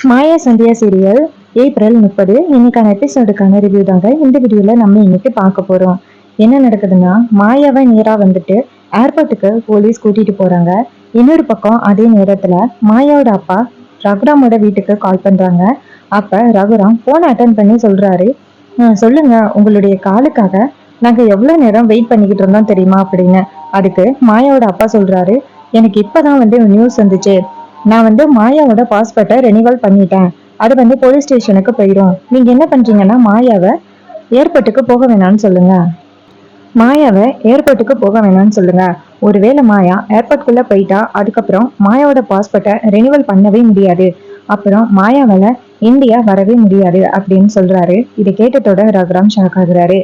மாயா Sandhya serial April முப்பது. இன்னைக்கான எபிசோடுக்கான review தாங்க இந்த வீடியோவில் நம்ம இன்னைக்கு பார்க்க போகிறோம் என்ன நடக்குதுன்னா மாயாவை நேராக வந்துட்டு ஏர்போர்ட்டுக்கு போலீஸ் கூட்டிகிட்டு போகிறாங்க இன்னொரு பக்கம் அதே நேரத்தில் மாயாவோட அப்பா ரகுராமோட வீட்டுக்கு கால் பண்ணுறாங்க அப்போ ரகுராம் ஃபோனை அட்டன் பண்ணி சொல்கிறாரு "அஹ், சொல்லுங்க உங்களுடைய காலுக்காக நாங்கள் எவ்வளோ நேரம் வெயிட் பண்ணிக்கிட்டு இருந்தோம் தெரியுமா? அப்படின்னு. அதுக்கு மாயாவோட அப்பா சொல்கிறாரு எனக்கு இப்பதான் வந்து நியூஸ் வந்துச்சு. நான் வந்து மாயாவோட பாஸ்போர்ட்டை ரெனிவல் பண்ணிட்டேன். அது வந்து போலீஸ் ஸ்டேஷனுக்கு போயிடும் நீங்க என்ன பண்றீங்கன்னா மாயாவை ஏர்போர்ட்டுக்கு போக வேணாம்னு சொல்லுங்க. மாயாவை ஏர்போர்ட்டுக்கு போக வேணாம்னு சொல்லுங்க. ஒருவேளை மாயா ஏர்போர்ட்குள்ள போயிட்டா அதுக்கப்புறம் மாயாவோட பாஸ்போர்ட்டை ரெனிவல் பண்ணவே முடியாது. அப்புறம் மாயாவால இந்தியா வரவே முடியாது அப்படின்னு சொல்றாரு. இதை கேட்டதோட ரகுராம் ஷாக் ஆகுறாரு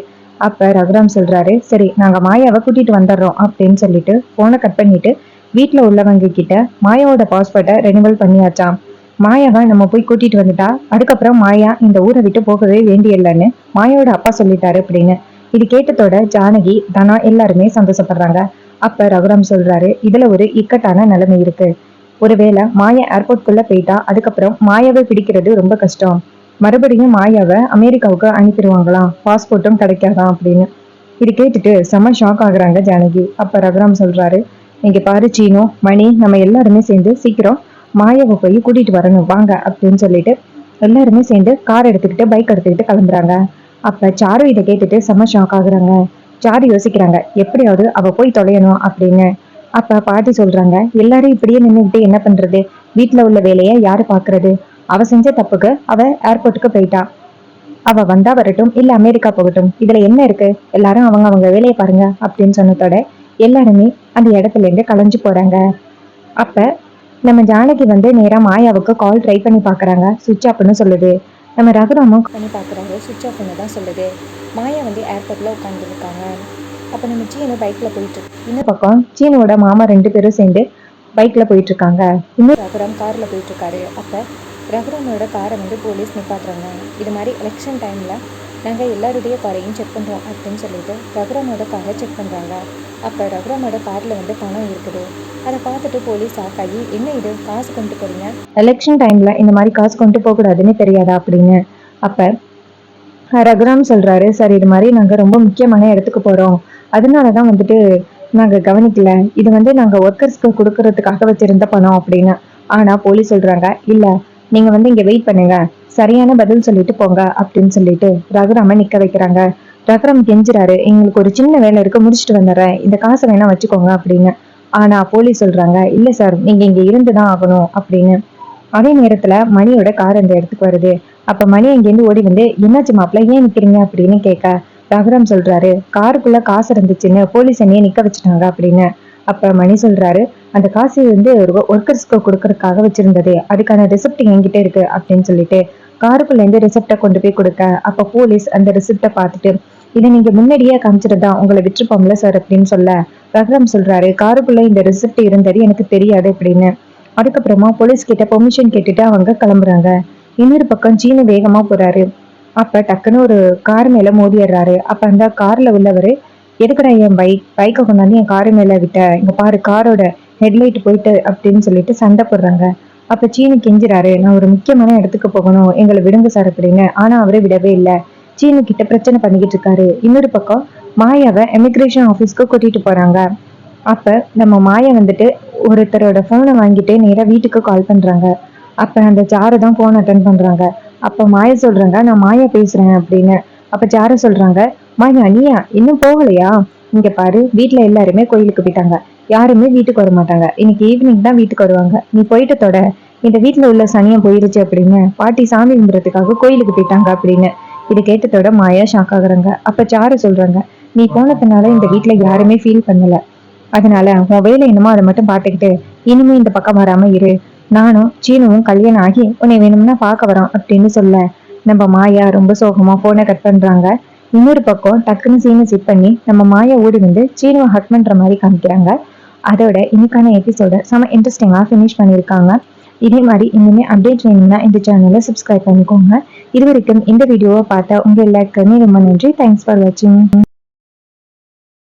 அப்ப ரகுராம் சொல்றாரு சரி நாங்க மாயாவை கூட்டிட்டு வந்துடுறோம் அப்படின்னு சொல்லிட்டு போனை கட் பண்ணிட்டு வீட்டில் உள்ளவங்க கிட்ட மாயாவோட பாஸ்போர்ட்டை ரெனிவல் பண்ணியாச்சாம். மாயாவை நம்ம போய் கூட்டிட்டு வந்துட்டா. அதுக்கப்புறம் மாயா இந்த ஊரை விட்டு போகவே வேண்டியதில்லைன்னு மாயாவோட அப்பா சொல்லிட்டாரு அப்படின்னு. இது கேட்டதோட ஜானகி தனா எல்லாருமே சந்தோஷப்படுறாங்க. அப்ப ரகுராம் சொல்றாரு இதுல ஒரு இக்கட்டான நிலைமை இருக்கு. ஒருவேளை மாயா ஏர்போர்ட்குள்ள போயிட்டா அதுக்கப்புறம் மாயாவை பிடிக்கிறது ரொம்ப கஷ்டம். மறுபடியும் மாயாவை அமெரிக்காவுக்கு அனுப்பிடுவாங்களாம். பாஸ்போர்ட்டும் கிடைக்காதாம் அப்படின்னு. இது கேட்டுட்டு செம ஷாக் ஆகுறாங்க ஜானகி. அப்ப ரகுராம் சொல்றாரு இங்க பாரு சீனோ மணி நம்ம எல்லாருமே சேர்ந்து சீக்கிரம் மாயாவை போய் கூட்டிட்டு வரணும். வாங்க அப்படின்னு சொல்லிட்டு எல்லாருமே சேர்ந்து கார் எடுத்துக்கிட்டு பைக் எடுத்துக்கிட்டு கிளம்புறாங்க. அப்ப சாரு இதை கேட்டுட்டு செம்ம ஷாக் ஆகுறாங்க. சாரு யோசிக்கிறாங்க எப்படியாவது அவ போய் தொலையணும் அப்படின்னு. அப்ப பாட்டி சொல்றாங்க எல்லாரும் இப்படியே நின்றுகிட்டு என்ன பண்றது? வீட்டுல உள்ள வேலையை யாரு பாக்குறது? அவ செஞ்ச தப்புக்கு அவ ஏர்போர்ட்டுக்கு போயிட்டா. அவ வந்தா வரட்டும் இல்ல அமெரிக்கா போகட்டும். இதுல என்ன இருக்கு? எல்லாரும் அவங்க அவங்க வேலையை பாருங்க அப்படின்னு சொன்னதோட எல்லாருமே அந்த இடத்துல இருந்து கலைஞ்சு போறாங்க. அப்ப நம்ம ஜானகி வந்து நேரா மாயாவுக்கு கால் ட்ரை பண்ணி பாக்குறாங்க. சுவிட்ச் ஆஃப்னு சொல்லுது. நம்ம ரகுராமும் பண்ணி பார்க்குறாங்க சுவிட்ச் ஆஃப்னு தான் சொல்லுது. மாயா வந்து ஏர்போர்ட்டில் உட்காந்துருக்காங்க அப்போ நம்ம சீனு பைக்கில் போயிட்டு இந்த பக்கம் சீனோட மாமா ரெண்டு பேரும் சேர்ந்து பைக்ல போயிட்டு இருக்காங்க. இன்னும் ரகுராம் காரில் போயிட்டுருக்காரு அப்போ ரகுராமோட காரை வந்து போலீஸ் நிப்பாட்டுறாங்க. இது மாதிரி எலெக்ஷன் டைமில் நாங்கள் எல்லாருடைய காரையும் செக் பண்ணுறோம் அப்படின்னு சொல்லிட்டு ரகுராமோட காரை செக் பண்ணுறாங்க அப்போ ரகுராமோட காரில் வந்து பணம் இருக்குது. அதை பார்த்துட்டு போலீஸ் ஆக்காயி என்ன இது? காசு கொண்டு போறீங்க? எலெக்ஷன் டைம்ல இந்த மாதிரி காசு கொண்டு போக கூடாதுன்னு தெரியாதா அப்படின்னு. அப்ப ரகுராம் சொல்றாரு சார் இது மாதிரி நாங்க ரொம்ப முக்கியமான இடத்துக்கு போறோம். அதனாலதான் வந்துட்டு நாங்க கவனிக்கல. இது வந்து நாங்க ஒர்க்கர்ஸ்க்கு கொடுக்கறதுக்காக வச்சிருந்த பணம் அப்படின்னு. ஆனா போலீஸ் சொல்றாங்க இல்ல நீங்க வந்து இங்க வெயிட் பண்ணுங்க. சரியான பதில் சொல்லிட்டு போங்க அப்படின்னு சொல்லிட்டு ரகுராம நிக்க வைக்கிறாங்க. ரகரம் கெஞ்சுறாரு. எங்களுக்கு ஒரு சின்ன வேலை இருக்கு முடிச்சுட்டு வந்துடுறேன். இந்த காசை வேணா வச்சுக்கோங்க அப்படின்னு. ஆனா போலீஸ் சொல்றாங்க இல்ல சார் நீங்க இங்க இருந்துதான் ஆகணும் அப்படின்னு. அதே நேரத்துல மணியோட கார் அந்த இடத்துக்கு வருது. அப்ப மணி இங்கேருந்து ஓடி வந்து என்னாச்சு மாப்பிள்ள ஏன் நிக்கிறீங்க? அப்படின்னு கேட்க ரகுராம் சொல்றாரு காருக்குள்ள காசு இருந்துச்சுன்னு போலீஸ் என்னைய நிக்க வச்சுட்டாங்க அப்படின்னு. அப்ப மணி சொல்றாரு அந்த காசு வந்து ஒர்க்கர்ஸ்க்கு கொடுக்கறதுக்காக வச்சிருந்தது. அதுக்கான ரிசிப்ட் என்கிட்ட இருக்கு அப்படின்னு சொல்லிட்டு காருக்குள்ள இருந்து ரிசிப்டை கொண்டு போய் கொடுக்க. அப்ப போலீஸ் அந்த ரிசிப்டை பார்த்துட்டு இதை நீங்க முன்னாடியே காமிச்சிருந்தா உங்களை விட்டுருப்போம்ல சார் அப்படின்னு சொல்ல. ரகுராம் சொல்றாரு காருக்குள்ள இந்த ரிசிப்ட் இருந்தது எனக்கு தெரியாது அப்படின்னு. அதுக்கப்புறமா போலீஸ் கிட்ட பெர்மிஷன் கேட்டுட்டு அவங்க கிளம்புறாங்க. இன்னொரு பக்கம் சீனு வேகமா போறாரு. அப்ப டக்குன்னு ஒரு கார் மேல மோதிடுறாரு அப்ப அந்த கார்ல உள்ளவர் எதுக்குடா என் பைக் பைக்கை கொண்டாந்து என் கார் மேல விட்ட? இங்க பாரு காரோட ஹெட்லைட் போயிட்டு அப்படின்னு சொல்லிட்டு சண்டை போடுறாங்க. அப்ப சீனு கெஞ்சுறாரு நான் ஒரு முக்கியமான இடத்துக்கு போகணும். எங்களை விடுங்க சார் அப்படின்னு. ஆனா அவரை விடவே இல்லை. சீனு கிட்ட பிரச்சனை பண்ணிக்கிட்டு இருக்காரு. இன்னொரு பக்கம் மாயாவை எமிக்ரேஷன் ஆஃபீஸ்க்கு கூட்டிட்டு போறாங்க. அப்ப நம்ம மாயா வந்துட்டு ஒருத்தரோட போனை வாங்கிட்டு நேராக வீட்டுக்கு கால் பண்றாங்க. அப்ப அந்த சாரு தான் போன் அட்டன் பண்றாங்க. அப்ப மாயா சொல்றாங்க நான் மாயா பேசுறேன் அப்படின்னு. அப்ப சாரு சொல்றாங்க மாயா நீயா இன்னும் போகலையா? இங்க பாரு வீட்டுல எல்லாருமே கோயிலுக்கு போயிட்டாங்க. யாருமே வீட்டுக்கு வர மாட்டாங்க. இன்னைக்கு ஈவினிங் தான் வீட்டுக்கு வருவாங்க. நீ போயிட்டு தொட. இந்த வீட்டுல உள்ள சனியம் போயிருச்சு அப்படின்னு. பாட்டி சாமி கும்பிட்றதுக்காக கோயிலுக்கு போயிட்டாங்க அப்படின்னு. இதை கேட்டதோட மாயா ஷாக் ஆகுறாங்க. அப்ப சாரு சொல்றாங்க நீ போனதுனால இந்த வீட்ல யாருமே ஃபீல் பண்ணல. அதனால உன் வேலை என்னமோ அதை மட்டும் பார்த்துக்கிட்டு இனிமே இந்த பக்கம் வராம இரு. நானும் சீனுவும் கல்யாணம் ஆகி உன்னை வேணும்னா பார்க்க வரோம் அப்படின்னு சொல்ல நம்ம மாயா ரொம்ப சோகமா போனை கட் பண்றாங்க. இன்னொரு பக்கம் டக்குன்னு சீனை சிட் பண்ணி நம்ம மாயா ஓடி வந்து சீனுவை ஹக் பண்ற மாதிரி காமிக்கிறாங்க. அதோட இன்னைக்கான எபிசோட செம இன்ட்ரெஸ்டிங்கா ஃபினிஷ் பண்ணியிருக்காங்க. இதே மாதிரி இன்னுமே அப்டேட் வேணும்னா இந்த சேனலை சப்ஸ்கிரைப் பண்ணிக்கோங்க. இது வரைக்கும் இந்த வீடியோவை பார்த்தா உங்க எல்லாருக்குமே ரொம்ப நன்றி. தேங்க்ஸ் ஃபார் வாட்சிங்